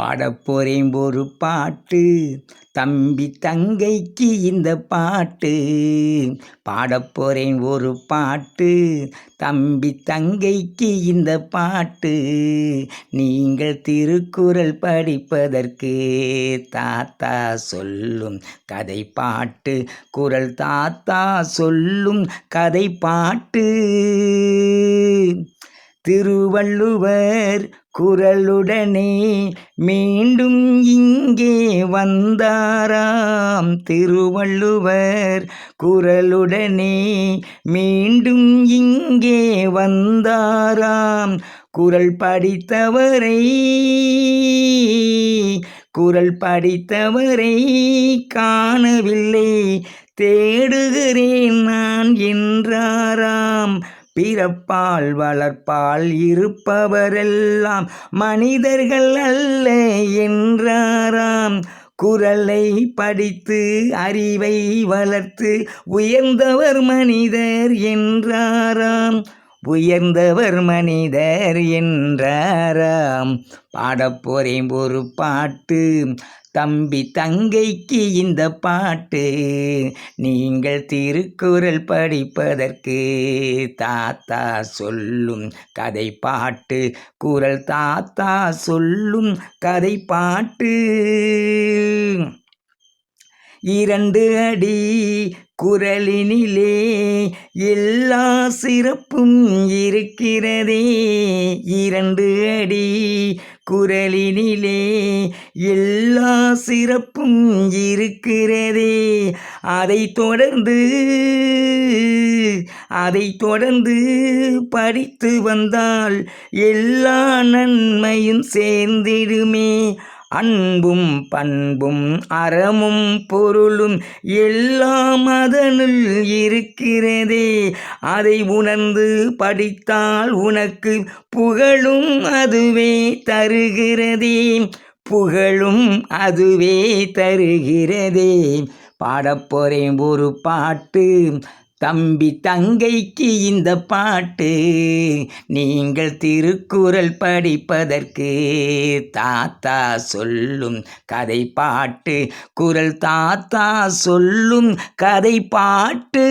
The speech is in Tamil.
பாடப்போறேன் ஒரு பாட்டு. தம்பி தங்கைக்கு இந்த பாட்டு. பாடப்போறேன் ஒரு பாட்டு. தம்பி தங்கைக்கு இந்த பாட்டு. நீங்கள் திருக்குறள் படிப்பதற்கு தாத்தா சொல்லும் கதை பாட்டு குரல் தாத்தா சொல்லும் கதை பாட்டு திருவள்ளுவர் குரலுடனே மீண்டும் இங்கே வந்தாராம். திருவள்ளுவர் குரலுடனே மீண்டும் இங்கே வந்தாராம். குரல் படித்தவரை குரல் படித்தவரை காணவில்லை. தேடுகிறேன் நான் என்றாராம். பிறப்பால் வளர்ப்பால் இருப்பவரெல்லாம் மனிதர்கள் அல்ல என்றாராம். குரலை படித்து அறிவை வளர்த்து உயர்ந்தவர் மனிதர் என்றாராம். உயர்ந்தவர் மனிதர் என்றாராம். பாடப்போறேன் ஒரு பாட்டு. தம்பி தங்கைக்கு இந்த பாட்டு. நீங்கள் திருக்குறள் படிப்பதற்கு தாத்தா சொல்லும் கதை பாட்டு குரல் தாத்தா சொல்லும் கதை பாட்டு இரண்டு அடி குரலினிலே எல்லா சிறப்பும் இருக்கிறதே. இரண்டு அடி குரலினிலே எல்லா சிறப்பும் இருக்கிறதே. அதை தொடர்ந்து அதை தொடர்ந்து படித்து வந்தால் எல்லா நன்மையும் சேர்ந்திடுமே. அன்பும் பண்பும் அறமும் பொருளும் எல்லாம் அதனுள் இருக்கிறதே. அதை உணர்ந்து படித்தால் உனக்கு புகழும் அதுவே தருகிறதே. புகழும் அதுவே தருகிறதே. பாடப்போறேன் ஒரு பாட்டு. தம்பி தங்கைக்கு இந்த பாட்டு நீங்கள் திருக்குறள் படிப்பதற்கு தாத்தா சொல்லும் கதை பாட்டு குரல் தாத்தா சொல்லும் கதை பாட்டு.